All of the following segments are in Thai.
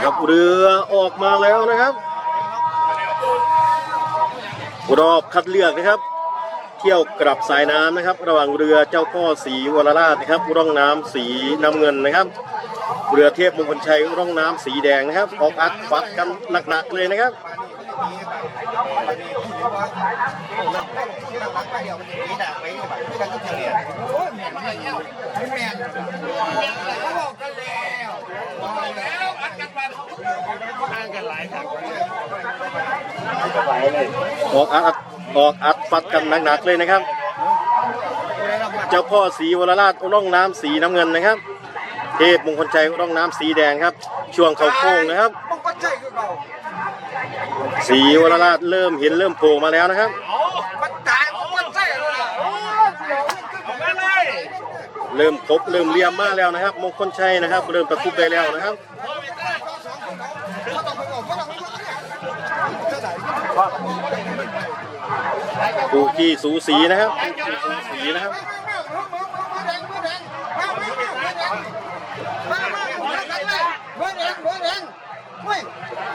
นะครับเรือออกมาแล้วนะครับรอบคัดเลือกนะครับ เที่ยวกลับสายน้ำนะครับ ระหว่างเรือเจ้าพ่อสีวรราชนะครับร่องน้ำสีน้ำเงินนะครับ เรือเทพมงคลชัยร่องน้ำสีแดงนะครับ ออกอัดฟัดกันหนักๆเลยนะครับ ออกอัดออกอัดฟัดกันหนักๆเลยนะครับ เจ้าพ่อสีวรราชร่องน้ำสีน้ำเงินนะครับ เทพมงคลชัยร่องน้ำสีแดงครับ ช่วงเขาโค้งนะครับสีวรราชเริ่มเห็นเริ่มโผล่มาแล้วนะครับเลยเริ่มครบเริ่มเลียมมากแล้วนะครับ มงคลชัยนะครับ เริ่มตะคุบได้แล้วนะครับ คู่ขี้สูสีนะครับปูขี้สูสีนะครับ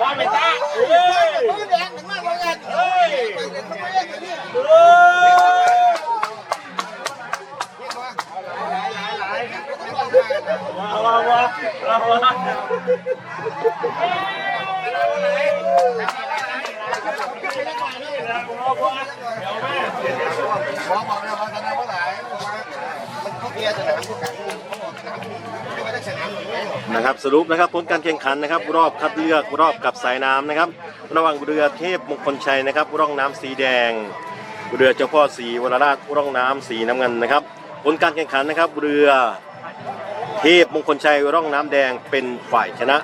ว่าไม่ตาเฮ้ยแดงถึงมากเลยเฮ้ย นะครับสรุปนะครับผลการแข่งขันนะครับ รอบคัดเลือกรอบกับสายน้ำนะครับ ระหว่างเรือเทพมงคลชัยนะครับ ร่องน้ำสีแดง เรือเจ้าพ่อสีวรราชร่องน้ำสีน้ำเงินนะครับ ผลการแข่งขันนะครับ เรือเทพมงคลชัยร่องน้ำแดงเป็นฝ่ายชนะ